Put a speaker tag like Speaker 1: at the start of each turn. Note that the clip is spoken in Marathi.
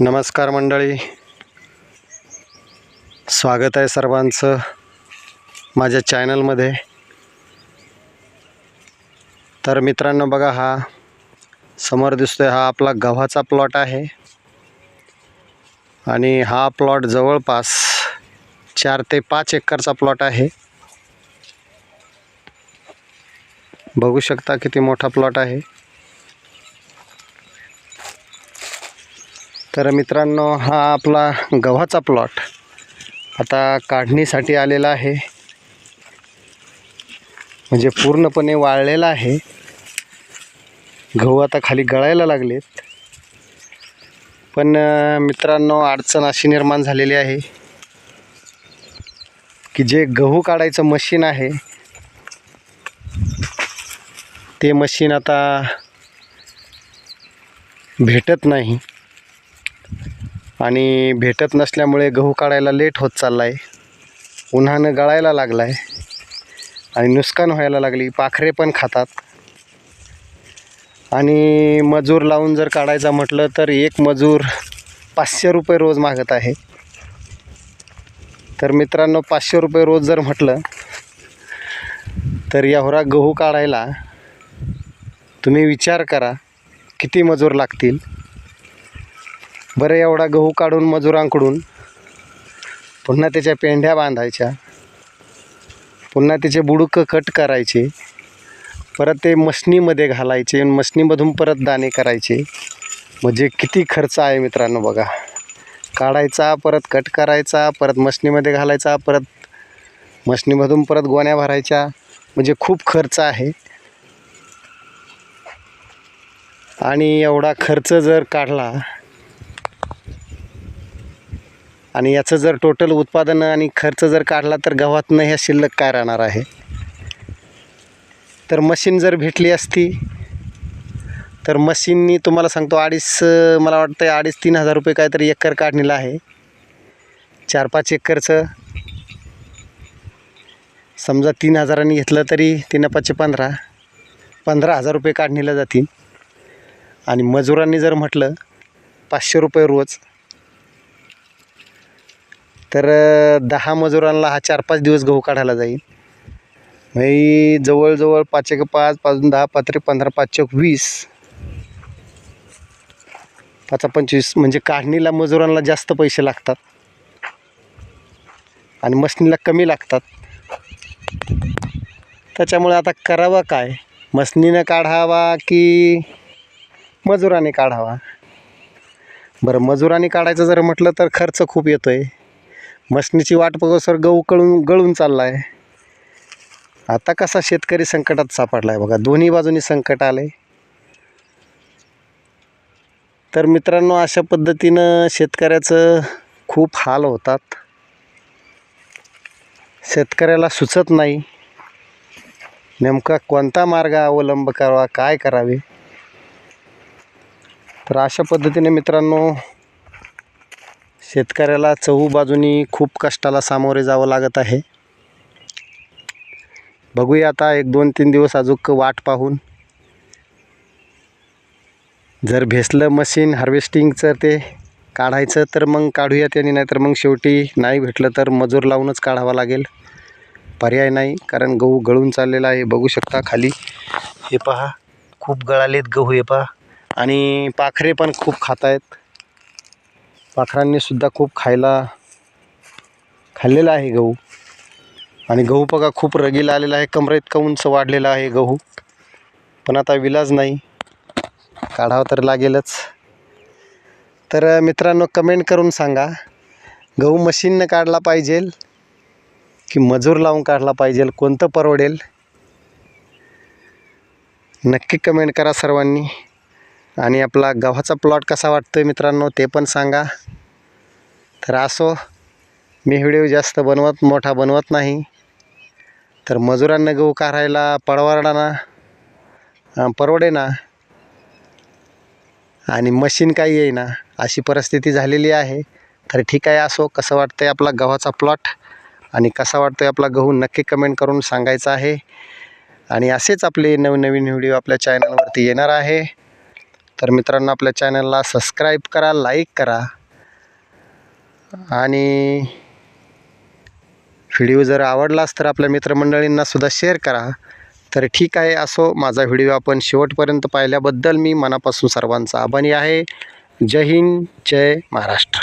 Speaker 1: नमस्कार मंडळी. स्वागत आहे सर्वांचं माझ्या चॅनलमध्ये. तर मित्रांनो बघा हा समोर दिसतोय हा आपला गव्हाचा प्लॉट आहे. आणि हा प्लॉट जवळपास चार ते पाच एकरचा प्लॉट आहे. बघू शकता किती मोठा प्लॉट आहे. तर मित्रांनो हा आपला गव्हाचा प्लॉट आता काढणीसाठी आलेला आहे. म्हणजे पूर्णपणे वाळलेला आहे. गहू आता खाली गळायला लागलेत. पण मित्रांनो अडचण अशी निर्माण झालेली आहे की जे गहू काढायचं मशीन आहे ते मशीन आता भेटत नाही. आणि भेटत नसल्यामुळे गहू काढायला लेट होत चालला आहे उन्हानं गळायला लागला आहे आणि नुकसान व्हायला लागली. पाखरे पण खातात. आणि मजूर लावून जर काढायचा म्हटलं तर एक मजूर पाचशे रुपये रोज मागत आहे. तर मित्रांनो पाचशे रुपये रोज जर म्हटलं तर यावरा गहू काढायला तुम्ही विचार करा किती मजूर लागतील. बरं एवढा गहू काढून मजुरांकडून पुन्हा त्याच्या पेंढ्या बांधायच्या पुन्हा त्याचे बुडुकं कट करायचे परत ते मशनीमध्ये घालायचे आणि मशनीमधून परत दाणे करायचे. म्हणजे किती खर्च आहे मित्रांनो बघा. काढायचा परत कट करायचा परत मशनीमध्ये घालायचा परत मशनीमधून परत गोण्या भरायच्या. म्हणजे खूप खर्च आहे. आणि एवढा खर्च जर काढला आणि याचं जर टोटल उत्पादन आणि खर्च जर काढला तर गव्हातनं ह्या शिल्लक काय राहणार आहे? तर मशीन जर भेटली असती तर मशीननी तुम्हाला सांगतो अडीच मला वाटतं आहे अडीच तीन हजार रुपये काहीतरी एकर काढणीला आहे. चार पाच एकरचं. समजा तीन हजारांनी घेतलं तरी तीन पाचशे पंधरा पंधरा हजार रुपये काढणीला जातील. आणि मजुरांनी जर म्हटलं पाचशे रुपये रोज. तर दहा मजुरांना हा चार पाच दिवस गहू काढायला जाईल. म्हणजे जवळजवळ पाच एक पाच पाचून दहा पाच पंधरा पाचशे वीस. पाचा पंचवीस म्हणजे काढणीला मजुरांना जास्त पैसे लागतात. आणि मशनीला कमी लागतात. त्याच्यामुळे आता करावं काय? मशनीनं काढावा की मजुराने काढावा? बरं मजुराने काढायचं जर म्हटलं तर खर्च खूप येतो आहे मशनीची वाट बघोसर गहू कळून गळून चालला आहे आता कसा शेतकरी संकटात सापडला आहे बघा. दोन्ही बाजूनी संकट आले तर मित्रांनो अशा पद्धतीनं शेतकऱ्याचं खूप हाल होतात. शेतकऱ्याला सुचत नाही. नेमका कोणता मार्ग अवलंब करावा काय करावे? तर अशा पद्धतीने मित्रांनो शेतकऱ्याला चहू बाजूनी खूप कष्टाला सामोरे जावं लागत आहे. बघूया आता एक दोन तीन दिवस अजूक वाट पाहून. जर भेसलं मशीन हार्वेस्टिंगचं ते काढायचं तर मग काढूया त्यांनी नाहीतर मग शेवटी नाही भेटलं तर मजूर लावूनच काढावा लागेल. पर्याय नाही कारण गहू गळून चाललेला आहे. बघू शकता खाली. हे पहा खूप गळालेत गहू हे पहा. आणि पाखरे पण खूप खात आहेत पाखरांनीसुद्धा खूप खायला खाल्लेला आहे गहू. आणि गहू बघा खूप रगीला आलेला आहे. कमरे इतका उंच वाढलेला आहे गहू. पण आता विलाज नाही. काढावं तर लागेलच. तर मित्रांनो कमेंट करून सांगा गहू मशीननं काढला पाहिजे की मजूर लावून काढला पाहिजे कोणतं परवडेल? नक्की कमेंट करा सर्वांनी. आणि आपला गव्हाचा प्लॉट कसा वाटतो मित्रांनो ते पण सांगा. तर असो मी व्हिडिओ जास्त बनवत मोठा बनवत नाही. तर मजुरांना गहू काढायला परवडा ना? परवडे ना? आणि मशीन काही येईना अशी परिस्थिती झालेली आहे. तर ठीक आहे असो कसं वाटतं आहे आपला गव्हाचा प्लॉट आणि कसा वाटतो आहे आपला गहू? नक्की कमेंट करून सांगायचं आहे. आणि असेच आपले नवनवीन व्हिडिओ आपल्या चॅनलवरती येणार आहे. तर मित्रांनो आपल्या चॅनलला सबस्क्राईब करा लाईक करा. आणि व्हिडिओ जर आवडलाच तर आपल्या मित्रमंडळींनासुद्धा शेअर करा. तर ठीक आहे असो माझा व्हिडिओ आपण शेवटपर्यंत पाहिल्याबद्दल मी मनापासून सर्वांचा आभारी आहे. जय हिंद जय महाराष्ट्र.